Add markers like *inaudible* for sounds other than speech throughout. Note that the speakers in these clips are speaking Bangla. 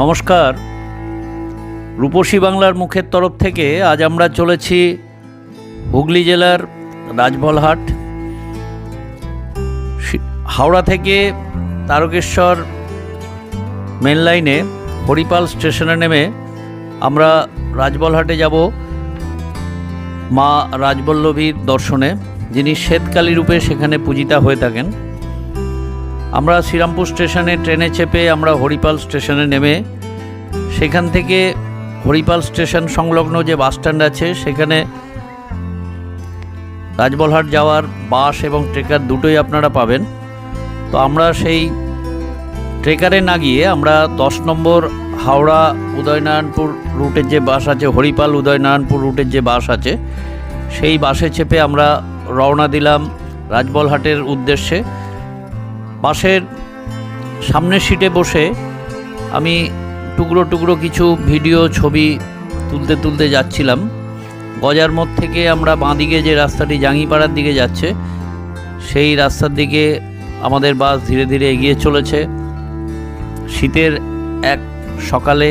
নমস্কার। রূপসী বাংলার মুখের তরফ থেকে আজ আমরা চলেছি হুগলি জেলার রাজবলহাট। হাওড়া থেকে তারকেশ্বর মেন লাইনে হরিপাল স্টেশনে নেমে আমরা রাজবলহাটে যাব মা রাজবল্লভীর দর্শনে, যিনি শ্বেতকালী রূপে সেখানে পূজিতা হয়ে থাকেন। আমরা শ্রীরামপুর স্টেশনে ট্রেনে চেপে আমরা হরিপাল স্টেশনে নেমে সেখান থেকে হরিপাল স্টেশন সংলগ্ন যে বাস স্ট্যান্ড আছে, সেখানে রাজবলহাট যাওয়ার বাস এবং ট্রেকার দুটোই আপনারা পাবেন। তো আমরা সেই ট্রেকারে না গিয়ে আমরা দশ নম্বর হাওড়া উদয়নারায়ণপুর রুটের যে বাস আছে, হরিপাল উদয়নারায়ণপুর রুটের যে বাস আছে, সেই বাসে চেপে আমরা রওনা দিলাম রাজবলহাটের উদ্দেশ্যে। বাসের সামনের সিটে বসে আমি টুকরো টুকরো কিছু ভিডিও, ছবি তুলতে তুলতে যাচ্ছিলাম। গজার মোড় থেকে আমরা বাঁদিকে যে রাস্তাটি জাঙ্গিপাড়ার দিকে যাচ্ছে, সেই রাস্তার দিকে আমাদের বাস ধীরে ধীরে এগিয়ে চলেছে। শীতের এক সকালে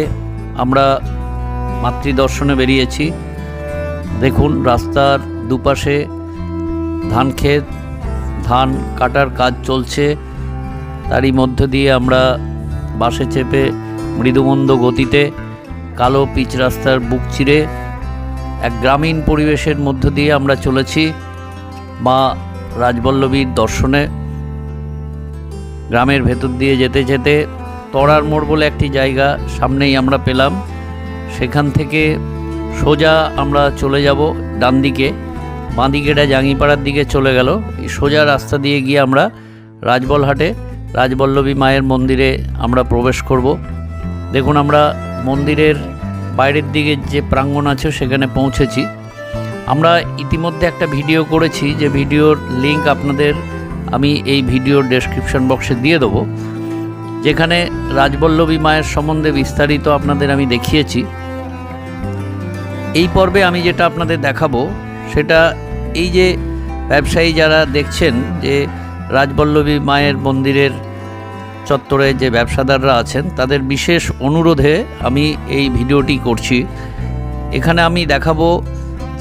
আমরা মাতৃদর্শনে বেরিয়েছি। দেখুন রাস্তার দুপাশে ধান ক্ষেত ধান কাটার কাজ চলছে। তারই মধ্য দিয়ে আমরা বাসে চেপে মৃদুমন্দ গতিতে কালো পিচ রাস্তার বুক চিরে এক গ্রামীণ পরিবেশের মধ্য দিয়ে আমরা চলেছি মা রাজবল্লভীর দর্শনে। গ্রামের ভেতর দিয়ে যেতে যেতে তড়ার মোড় বলে একটি জায়গা সামনেই আমরা পেলাম। সেখান থেকে সোজা আমরা চলে যাব ডান দিকে। বাঁ দিকেটা জাঙ্গিপাড়ার দিকে চলে গেল। সোজা রাস্তা দিয়ে গিয়ে আমরা রাজবলহাটে রাজবল্লভী মায়ের মন্দিরে আমরা প্রবেশ করব। দেখুন, আমরা মন্দিরের বাইরের দিকে যে প্রাঙ্গণ আছে, সেখানে পৌঁছেছি। আমরা ইতিমধ্যে একটা ভিডিও করেছি, যে ভিডিওর লিংক আপনাদের আমি এই ভিডিওর ডেসক্রিপশন বক্সে দিয়ে দেবো। যেখানে রাজবল্লভী মায়ের সম্বন্ধে বিস্তারিত আপনাদের আমি দেখিয়েছি। এই পর্বে আমি যেটা আপনাদের দেখাবো, সেটা এই যে ব্যবসায়ী যারা দেখছেন, যে রাজবল্লভী মায়ের মন্দিরের চত্বরে যে ব্যবসাদাররা আছেন, তাদের বিশেষ অনুরোধে আমি এই ভিডিওটি করছি। এখানে আমি দেখাবো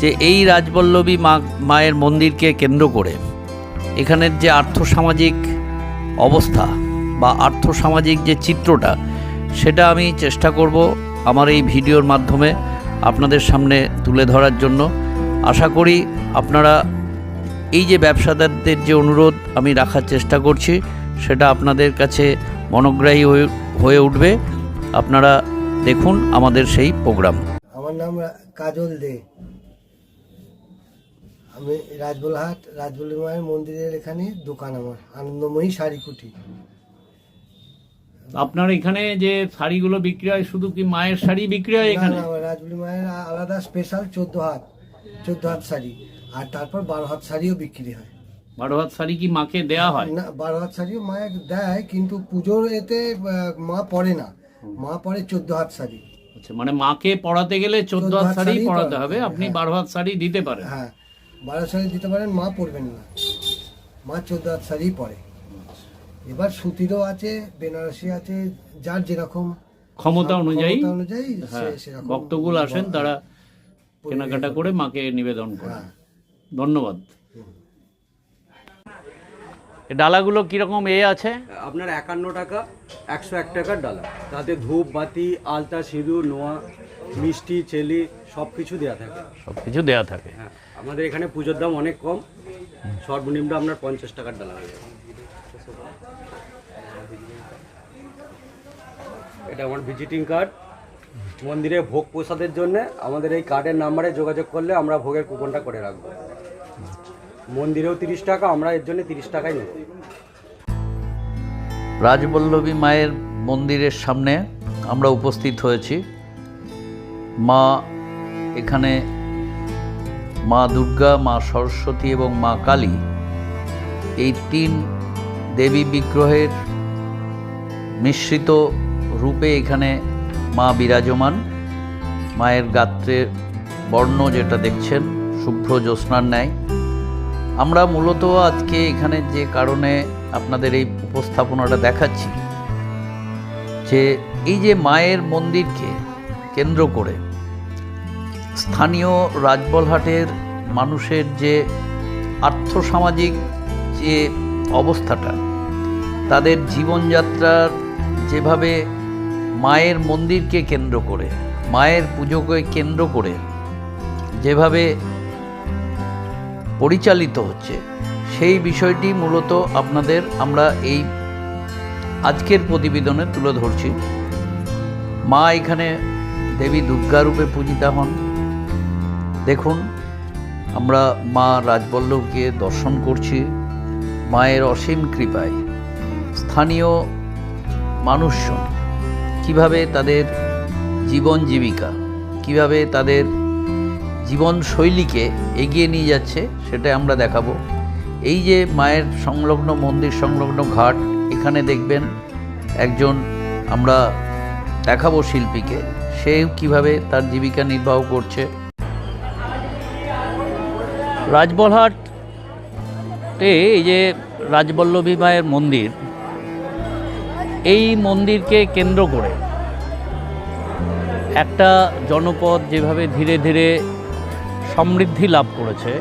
যে এই রাজবল্লভী মা, মায়ের মন্দিরকে কেন্দ্র করে এখানের যে আর্থসামাজিক অবস্থা বা আর্থসামাজিক যে চিত্রটা, সেটা আমি চেষ্টা করব আমার এই ভিডিওর মাধ্যমে আপনাদের সামনে তুলে ধরার জন্য। আশা করি আপনারা এই যে ব্যবসাদারদের যে অনুরোধ আমি রাখার চেষ্টা করছি সেটা আপনাদের কাছে মনোগ্রাহী হয়ে হয়ে উঠবে। আপনারা দেখুন আমাদের সেই প্রোগ্রাম। আমার নাম কাজল দে। আমি রাজবলহাট রাজবল্লী মায়ের মন্দিরের এখানে দোকান আমার আনন্দময়ী শাড়ি কুটি। আপনার এখানে যে শাড়িগুলো বিক্রি হয় শুধু কি মায়ের শাড়ি বিক্রি হয় এখানে? আমার মায়ের আলাদা স্পেশাল চোদ্দ হাত চোদ্দ হাত শাড়ি। আর তারপর বারো হাত শাড়িও বিক্রি হয়। বারো হাত শাড়ি কি মাকে দেয়া হয়? না বারো হাত শাড়িও মায়ে দেয় কিন্তু পুজোর এতে মা পরে না। মা পরে চোদ্দ হাত শাড়ি। আচ্ছা মানে মাকে পড়াতে গেলে চোদ্দ হাত শাড়ি পড়াতে পরাতে হবে। আপনি হ্যাঁ। বারো হাত শাড়ি দিতে পারেন। হ্যাঁ বারো শাড়ি দিতে পারেন মা পরবেন না। মা চোদ্দ হাত শাড়ি পরে। এবার সুতিরও আছে বেনারসি আছে যার যেরকম ক্ষমতা অনুযায়ী অনুযায়ী হ্যাঁ সেরকম ভক্তগুলো আসেন তারা কেনাকাটা করে মাকে নিবেদন করেন। হ্যাঁ। ধন্যবাদ। ডালাগুলো কীরকম এ আছে? আপনার একান্ন টাকা একশো এক টাকার ডালা। তাতে ধূপ বাতি আলতা সিঁদুর নোয়া মিষ্টি চেলি সব কিছু দেওয়া থাকে। সব কিছু দেওয়া থাকে। হ্যাঁ আমাদের এখানে পুজোর দাম অনেক কম। সর্বনিম্ন আপনার পঞ্চাশ টাকার ডালা হয়ে যাবে। এটা আমার ভিজিটিং কার্ড। মন্দিরে ভোগ প্রসাদের জন্য আমাদের এই কার্ডের নাম্বারে যোগাযোগ করলে আমরা ভোগের কুপনটা করে রাখব। মন্দিরেও তিরিশ টাকা, আমরা এর জন্য তিরিশ টাকাই নেব। রাজবল্লভী মায়ের মন্দিরের সামনে আমরা উপস্থিত হয়েছি। মা এখানে মা দুর্গা, মা সরস্বতী এবং মা কালী এই তিন দেবী বিগ্রহের মিশ্রিত রূপে এখানে মা বিরাজমান। মায়ের গাত্রের বর্ণ যেটা দেখছেন, শুভ্র জ্যোৎস্নার ন্যায়। আমরা মূলত আজকে এখানে যে কারণে আপনাদের এই উপস্থাপনাটা দেখাচ্ছি, যে এই যে মায়ের মন্দিরকে কেন্দ্র করে স্থানীয় রাজবলহাটের মানুষের যে আর্থসামাজিক যে অবস্থাটা, তাদের জীবনযাত্রার যেভাবে মায়ের মন্দিরকে কেন্দ্র করে, মায়ের পুজোকে কেন্দ্র করে, যেভাবে পরিচালিত হচ্ছে। সেই বিষয়টি মূলত আপনাদের আমরা এই আজকের প্রতিবেদনে তুলে ধরছি। মা এখানে দেবী দুর্গা রূপে পূজিতা হন। দেখুন, আমরা মা রাজবল্লভকে দর্শন করছি। মায়ের অসীম কৃপায়। স্থানীয় মানুষজন কীভাবে তাদের জীবন জীবিকা, কীভাবে তাদের জীবনশৈলীকে এগিয়ে নিয়ে যাচ্ছে সেটা আমরা দেখাবো। এই যে মায়ের সংলগ্ন মন্দির, সংলগ্ন ঘাট, এখানে দেখবেন একজন আমরা দেখাবো শিল্পীকে, সে কীভাবে তার জীবিকা নির্বাহ করছে। রাজবলহাটে এই যে রাজবল্লভী মায়ের মন্দির, এই মন্দিরকে কেন্দ্র করে একটা জনপদ যেভাবে ধীরে ধীরে সমৃদ্ধি লাভ করেছে।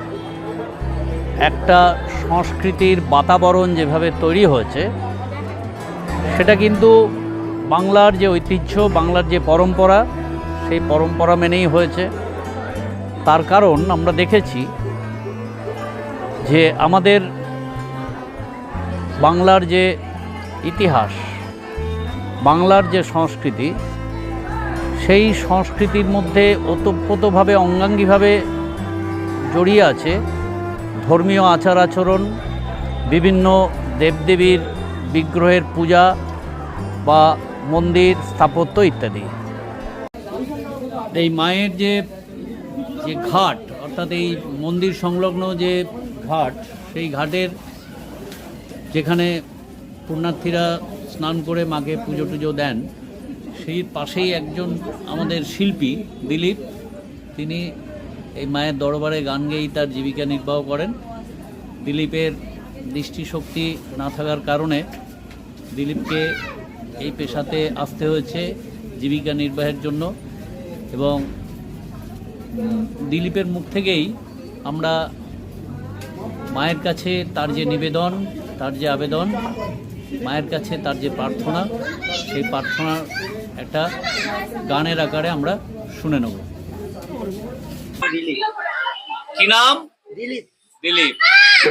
একটা সংস্কৃতির বাতাবরণ যেভাবে তৈরি হয়েছে, সেটা কিন্তু বাংলার যে ঐতিহ্য, বাংলার যে পরম্পরা, সেই পরম্পরা মেনেই হয়েছে। তার কারণ আমরা দেখেছি যে আমাদের বাংলার যে ইতিহাস, বাংলার যে সংস্কৃতি, সেই সংস্কৃতির মধ্যে ওতপ্রোতভাবে, অঙ্গাঙ্গিভাবে জড়িয়ে আছে। ধর্মীয় আচার আচরণ, বিভিন্ন দেবদেবীর বিগ্রহের পূজা বা মন্দির স্থাপত্য ইত্যাদি। এই মায়ের যে যে ঘাট, অর্থাৎ এই মন্দির সংলগ্ন যে ঘাট, সেই ঘাটের যেখানে পুণ্যার্থীরা স্নান করে মাকে পুজো টুজো দেন, সেই পাশেই একজন আমাদের শিল্পী, দিলীপ। তিনি এই মায়ের দরবারে গান গেয়েই তার জীবিকা নির্বাহ করেন। দিলীপের দৃষ্টিশক্তি না থাকার কারণে দিলীপকে এই পেশাতে আসতে হয়েছে জীবিকা নির্বাহের জন্য এবং দিলীপের মুখ থেকেই আমরা মায়ের কাছে তার যে নিবেদন, তার যে আবেদন, মায়ের কাছে তার যে প্রার্থনা, সেই প্রার্থনার একটা গানের আকারে আমরা শুনে নেব। কি নাম? দিলীপ। দিলীপ।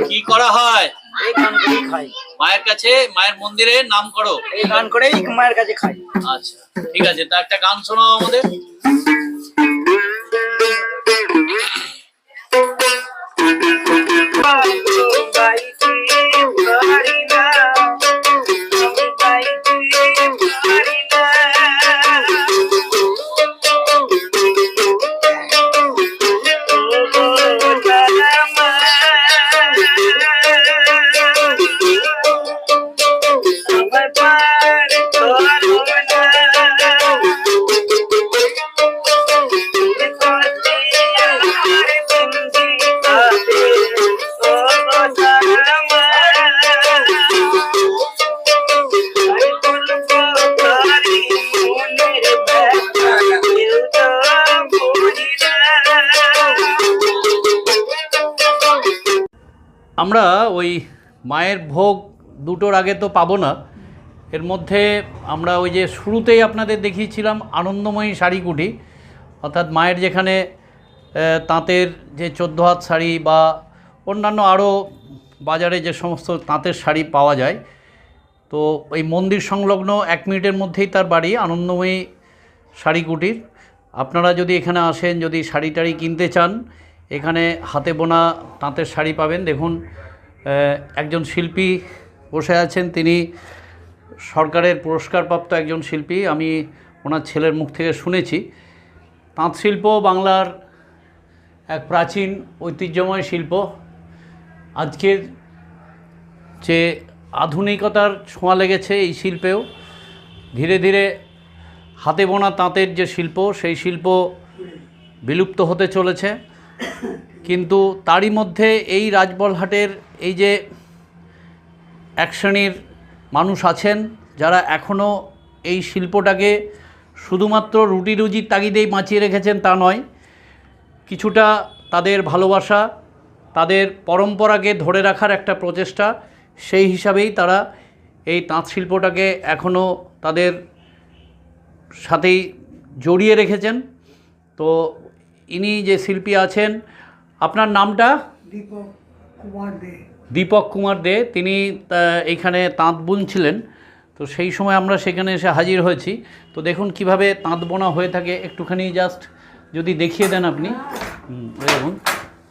কি করা হয়? এই গান করেই খাই। মায়ের কাছে মায়ের মন্দিরে নাম করো। এই গান করেই মায়ের কাছে খাই। আচ্ছা ঠিক আছে তা একটা গান শোনাও আমাদের। আমরা ওই মায়ের ভোগ দুটোর আগে তো পাবো না। এর মধ্যে আমরা ওই যে শুরুতেই আপনাদের দেখিয়েছিলাম আনন্দময়ী শাড়ি কুটি অর্থাৎ মায়ের যেখানে তাঁতের যে চোদ্দ হাত শাড়ি বা অন্যান্য আরও বাজারে যে সমস্ত তাঁতের শাড়ি পাওয়া যায়, তো ওই মন্দির সংলগ্ন এক মিনিটের মধ্যেই তার বাড়ি আনন্দময়ী শাড়ি কুটির আপনারা যদি এখানে আসেন, যদি শাড়ি টাড়ি কিনতে চান এখানে হাতে বোনা তাঁতের শাড়ি পাবেন। দেখুন একজন শিল্পী বসে আছেন। তিনি সরকারের পুরস্কারপ্রাপ্ত একজন শিল্পী। আমি ওনার ছেলের মুখ থেকে শুনেছি। তাঁত শিল্প বাংলার এক প্রাচীন ঐতিহ্যময় শিল্প। আজকের যে আধুনিকতার ছোঁয়া লেগেছে এই শিল্পেও, ধীরে ধীরে হাতে বোনা তাঁতের যে শিল্প, সেই শিল্প বিলুপ্ত হতে চলেছে। কিন্তু তারই মধ্যে এই রাজবলহাটের এই যে এক শ্রেণির মানুষ আছেন, যারা এখনও এই শিল্পটাকে শুধুমাত্র রুটি রুজির তাগিদেই বাঁচিয়ে রেখেছেন তা নয়, কিছুটা তাদের ভালোবাসা, তাদের পরম্পরাকে ধরে রাখার একটা প্রচেষ্টা, সেই হিসাবেই তারা এই তাঁত শিল্পটাকে এখনও তাদের সাথেই জড়িয়ে রেখেছেন। তো ইনি যে শিল্পী আছেন আপনার নামটা? দীপক কুমার দে। দীপক কুমার দে তিনি এইখানে তাঁত বুনছিলেন তো সেই সময় আমরা সেখানে এসে হাজির হয়েছি। তো দেখুন কীভাবে তাঁত বোনা হয়ে থাকে একটুখানি জাস্ট যদি দেখিয়ে দেন আপনি। দেখুন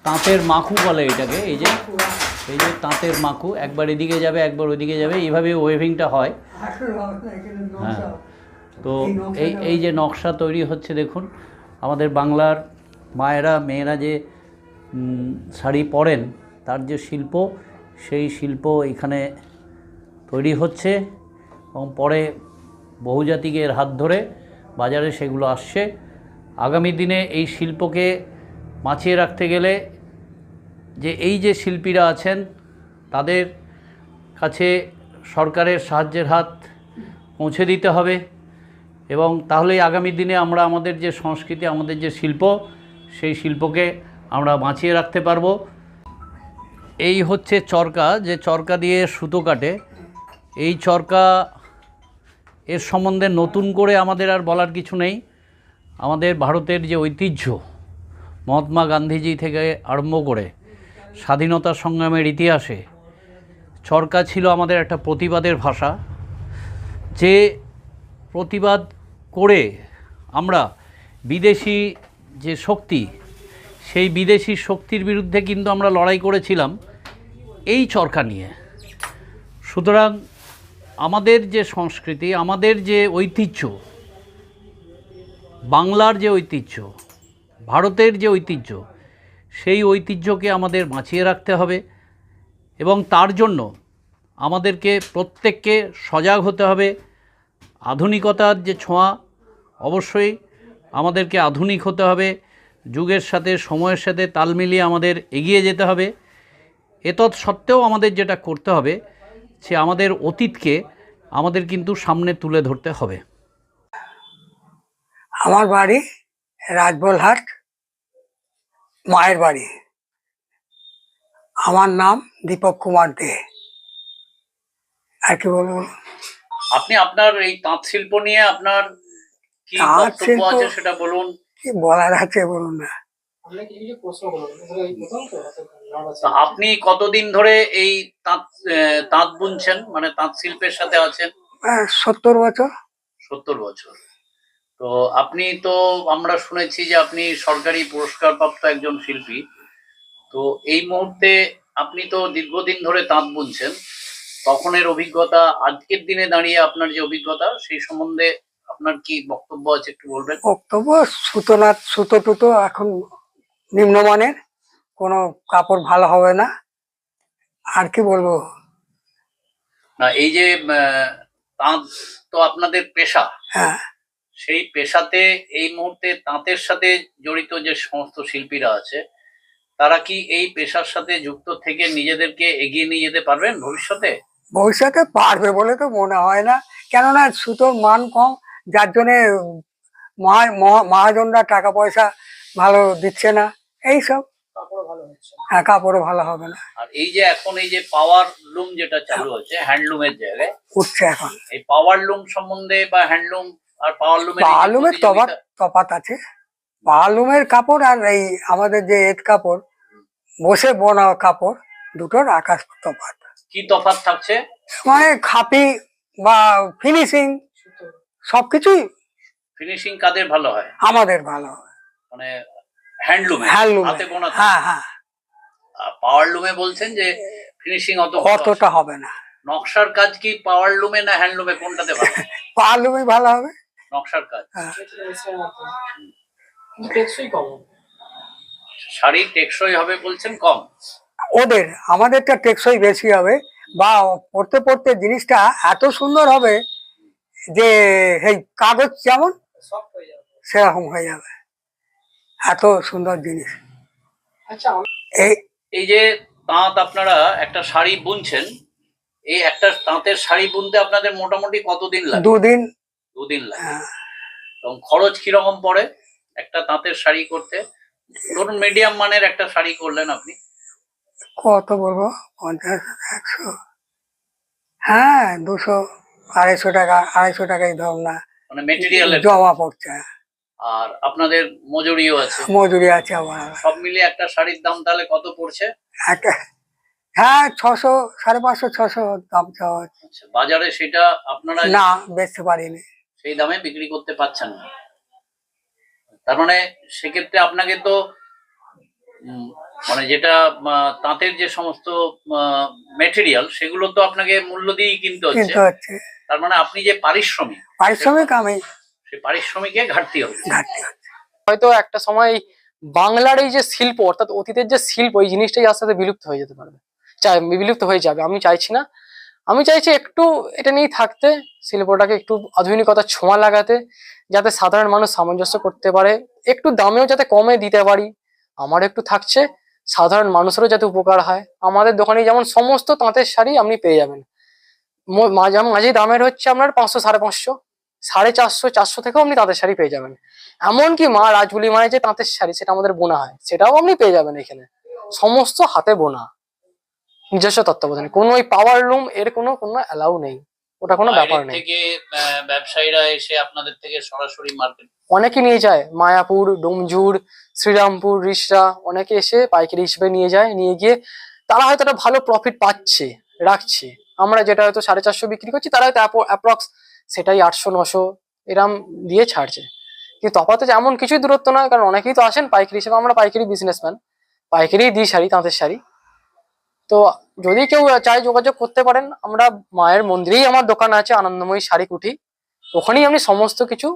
তাঁতের মাখু বলে এটাকে এই যে এই যে তাঁতের মাখু একবার এদিকে যাবে একবার ওইদিকে যাবে এইভাবে ওয়েভিংটা হয়। হ্যাঁ তো এই এই যে নকশা তৈরি হচ্ছে দেখুন আমাদের বাংলার মায়েরা, মেয়েরা যে শাড়ি পরেন, তার যে শিল্প, সেই শিল্প এখানে তৈরি হচ্ছে এবং পরে বহুজাতিকের হাত ধরে বাজারে সেগুলো আসছে। আগামী দিনে এই শিল্পকে বাঁচিয়ে রাখতে গেলে যে, এই যে শিল্পীরা আছেন, তাদের কাছে সরকারের সাহায্যের হাত পৌঁছে দিতে হবে এবং তাহলেই আগামী দিনে আমরা আমাদের যে সংস্কৃতি, আমাদের যে শিল্প সেই শিল্পকে আমরা বাঁচিয়ে রাখতে পারব। এই হচ্ছে চরকা, যে চরকা দিয়ে সুতো কাটে। এই চরকা এর সম্বন্ধে নতুন করে আমাদের আর বলার কিছু নেই। আমাদের ভারতের যে ঐতিহ্য, মহাত্মা গান্ধীজি থেকে আরম্ভ করে স্বাধীনতা সংগ্রামের ইতিহাসে, চরকা ছিল আমাদের একটা প্রতিবাদের ভাষা। যে প্রতিবাদ করে আমরা বিদেশি যে শক্তি, সেই বিদেশি শক্তির বিরুদ্ধে কিন্তু আমরা লড়াই করেছিলাম এই চরকা নিয়ে। সুতরাং আমাদের যে সংস্কৃতি, আমাদের যে ঐতিহ্য, বাংলার যে ঐতিহ্য, ভারতের যে ঐতিহ্য, সেই ঐতিহ্যকে আমাদের বাঁচিয়ে রাখতে হবে এবং তার জন্য আমাদেরকে প্রত্যেককে সজাগ হতে হবে। আধুনিকতার যে ছোঁয়া, অবশ্যই আমাদেরকে আধুনিক হতে হবে যুগের সাথে সময়ের সাথে তাল মিলিয়ে আমাদের এগিয়ে যেতে হবে। এতৎ সত্ত্বেও আমাদের যেটা করতে হবে সে আমাদের অতীতকে আমাদের কিন্তু সামনে তুলে ধরতে হবে। আমার বাড়ি রাজবলহাট মায়ের বাড়ি। আমার নাম দীপক কুমার দে। আর কি বলব? আপনি আপনার এই তাঁত শিল্প নিয়ে আপনার কি তাঁত বক্তব্য আছে সেটা বলুন। কি বলার আছে বলুন না। আপনি কতদিন ধরে এই তাঁত তাঁত বুনছেন? মানে তাঁত শিল্পের সাথে আছেন? সত্তর বছর। সত্তর বছর। তো আপনি তো আমরা শুনেছি যে আপনি সরকারি পুরস্কার প্রাপ্ত একজন শিল্পী। তো এই মুহূর্তে আপনি তো দীর্ঘদিন ধরে তাঁত বুনছেন। তখনের অভিজ্ঞতা আজকের দিনে দাঁড়িয়ে আপনার যে অভিজ্ঞতা সেই সম্বন্ধে আপনার কি বক্তব্য আছে একটু বলবেন? বক্তব্য সুতো না সুতো টুতো এখন নিম্নমানের কোনো কাপড় ভালো হবে না। আর কি বলব? না এই যে তাঁত তো আপনাদের পেশা। হ্যাঁ। সেই পেশাতে এই মুহূর্তে তাঁতের সাথে জড়িত যে সমস্ত শিল্পীরা আছে তারা কি এই পেশার সাথে যুক্ত থেকে নিজেদেরকে এগিয়ে নিয়ে যেতে পারবেন ভবিষ্যতে? ভবিষ্যতে পারবে বলে তো মনে হয় না। কেননা সুতোর মান কম যার জন্যে মহা- মহা- মহাজনরা টাকা পয়সা ভালো দিচ্ছে না এইসব হ্যাঁ কাপড়ও ভালো হবে না। আর এই যে এখন এই যে পাওয়ার লুম যেটা চালু হচ্ছে হ্যান্ডলুমের জায়গায় উঠছে এখন। এই পাওয়ার লুম সম্বন্ধে বা হ্যান্ডলুম আর পাওয়ার লুমের পালুমের তফাৎ তফাৎ আছে। পালুমের কাপড় আর এই আমাদের যে এত কাপড় বসে বোনা কাপড় দুটোর আকাশ তফাৎ। কি তফাৎ থাকছে? মানে খাপি বা ফিনিশিং সবকিছুই ফিনিশিং কাদের ভালো হয়? আমাদের ভালো মানে হ্যান্ডলুমে হ্যান্ডলুম হাতে বোনা হ্যাঁ হ্যাঁ। পাওয়ার লুমে বলছেন যে ফিনিশিং অত। অতটা হবে না। নকশার কাজ কি পাওয়ার লুমে না হ্যান্ডলুমে কোনটাতে ভালো? *laughs* পালুমই ভালো হবে। নকশার কাজ। হ্যাঁ। টেকসই কম শাড়ি টেকসই হবে বলছেন কম। ওদের আমাদেরটা টেকসই বেশি হবে। বা পড়তে পড়তে জিনিসটা এত সুন্দর হবে যে এই কাগজ যেমন হয়ে সেরকম হয়ে যাবে। এত সুন্দর জিনিস। আচ্ছা এই এই যে তাঁত আপনারা একটা শাড়ি বুনছেন এই একটা তাঁতের শাড়ি বুনতে আপনাদের মোটামুটি কতদিন লাগে? দুদিন। দুদিন লাগে। হ্যাঁ। এবং খরচ কীরকম পড়ে একটা তাঁতের শাড়ি করতে? ধরুন মিডিয়াম মানের একটা শাড়ি করলেন আপনি। কত বলব? পঞ্চাশ একশো। হ্যাঁ দুশো। আড়াইশো টাকা আড়াইশো টাকাই ধর না। মানে মেটেরিয়ালের জমা পড়ছে। আর আপনাদের মজুরিও আছে। মজুরি আছে আমার। সব মিলিয়ে একটা শাড়ির দাম তাহলে কত পড়ছে? একটা হ্যাঁ ছশো সাড়ে পাঁচশো ছশো দাম চাওয়া হচ্ছে। আচ্ছা, বাজারে সেটা আপনারা না বেচতে পারিনি। সেই দামে বিক্রি করতে পারছেন না। তার মানে সেক্ষেত্রে আপনাকে তো মানে যেটা তাঁতের যে সমস্ত মেটেরিয়াল সেগুলো তো আপনাকে মূল্য দিয়েই কিনতে হচ্ছে। তার মানে আপনি যে পারিশ্রমিক পারিশ্রমিক আমি সেই পারিশ্রমিকে ঘাটতি হচ্ছে। ঘাটতি হচ্ছে। হয়তো একটা সময় বাংলার এই যে শিল্প অর্থাৎ অতীতের যে শিল্প এই জিনিসটাই আস্তে আস্তে বিলুপ্ত হয়ে যেতে পারবে। চাই বিলুপ্ত হয়ে যাবে আমি চাইছি না। আমি চাইছি একটু এটা নিয়েই থাকতে শিল্পটাকে একটু আধুনিকতার ছোঁয়া লাগাতে যাতে সাধারণ মানুষ সামঞ্জস্য করতে পারে। একটু দামেও যাতে কমে দিতে পারি আমার একটু থাকছে। সাধারণ মানুষেরও যাতে উপকার হয়। আমাদের দোকানে যেমন সমস্ত তাঁতের শাড়ি আপনি পেয়ে যাবেন। মাঝা দামের হচ্ছে আপনার পাঁচশো, সাড়ে পাঁচশো, সাড়ে চারশো চারশো থেকেও আপনি তাঁতের শাড়ি পেয়ে যাবেন। এমনকি মা রাজবুলি মায়ের যে তাঁতের শাড়ি, সেটা আমাদের বোনা হয়, সেটাও আপনি পেয়ে যাবেন এখানে। সমস্ত হাতে বোনা। নিজস্ব তত্ত্বাবধানে। কোনো ওই পাওয়ার লুম এর কোনো কোনো অ্যালাউ নেই। ওটা কোনো ব্যাপার নেই। থেকে ব্যবসায়ীরা এসে আপনাদের থেকে সরাসরি মার্কেট অনেকে নিয়ে যায় মায়াপুর ডোমজুর শ্রীরামপুর রিসরা অনেকে এসে পাইকারি হিসেবে নিয়ে যায় নিয়ে গিয়ে তারা হয়তো একটা ভালো প্রফিট পাচ্ছে রাখছে। আমরা যেটা হয়তো সাড়ে চারশো বিক্রি করছি তারা হয়তো অ্যাপ্রক্স সেটাই আটশো নশো এরম দিয়ে ছাড়ছে। কিন্তু তফাতে এমন কিছুই দূরত্ব নয় কারণ অনেকেই তো আসেন পাইকারি হিসেবে আমরা পাইকারি বিজনেসম্যান পাইকারি দিই শাড়ি তাঁতের শাড়ি। তো যদি কেউ চায় যোগাযোগ করতে পারেন আমরা মায়ের মন্দিরেই আমার দোকান আছে আনন্দময়ী শাড়ি কুঠি। ওখানেই আপনি সমস্ত কিছু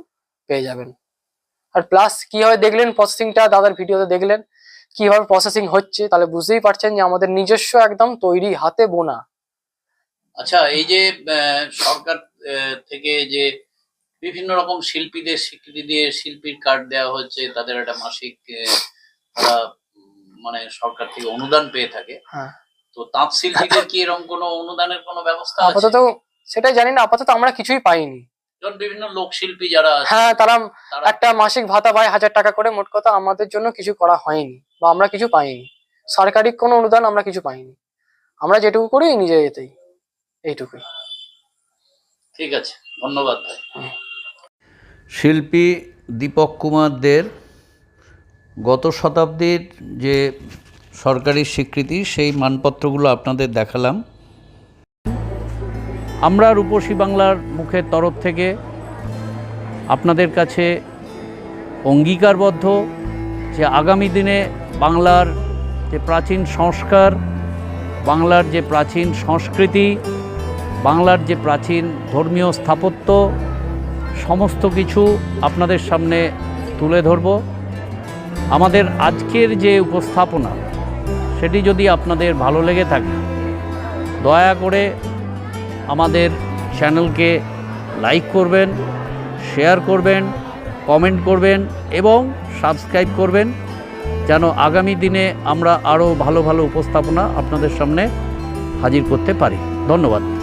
পেয়ে যাবেন। আর প্লাস কীভাবে দেখলেন প্রসেসিংটা দাদার ভিডিওতে দেখলেন কীভাবে প্রসেসিং হচ্ছে তাহলে বুঝতেই পারছেন যে আমাদের নিজস্ব একদম তৈরি হাতে বোনা। আচ্ছা এই যে সরকার থেকে যে বিভিন্ন রকম শিল্পীদের স্বীকৃতি দিয়ে শিল্পীর কার্ড দেওয়া হচ্ছে তাদের একটা মাসিক তারা মানে সরকার থেকে অনুদান পেয়ে থাকে। হ্যাঁ। তো তাঁত শিল্পীদের কি এরকম কোনো অনুদানের কোনো ব্যবস্থা আছে? আপাতত সেটাই জানি না আপাতত আমরা কিছুই পাইনি। যেমন বিভিন্ন লোকশিল্পী যারা আছে হ্যাঁ তারা একটা মাসিক ভাতা পায় হাজার টাকা করে মোট কথা আমাদের জন্য কিছু করা হয়নি বা আমরা কিছু পাইনি। সরকারি কোনো অনুদান আমরা কিছু পাইনি। আমরা যেটুকু করি নিজে এতেই এইটুকুই। ঠিক আছে ধন্যবাদ ভাই। শিল্পী দীপক কুমারদের গত শতাব্দীর যে সরকারি স্বীকৃতি, সেই মানপত্রগুলো আপনাদের দেখালাম। আমরা রূপসী বাংলার মুখের তরফ থেকে আপনাদের কাছে অঙ্গীকারবদ্ধ যে আগামী দিনে বাংলার যে প্রাচীন সংস্কার, বাংলার যে প্রাচীন সংস্কৃতি, বাংলার যে প্রাচীন ধর্মীয় স্থাপত্য, সমস্ত কিছু আপনাদের সামনে তুলে ধরব। আমাদের আজকের যে উপস্থাপনা সেটি যদি আপনাদের ভালো লেগে থাকে, দয়া করে আমাদের চ্যানেলকে লাইক করবেন, শেয়ার করবেন, কমেন্ট করবেন এবং সাবস্ক্রাইব করবেন, যেন আগামী দিনে আমরা আরও ভালো ভালো উপস্থাপনা আপনাদের সামনে হাজির করতে পারি। ধন্যবাদ।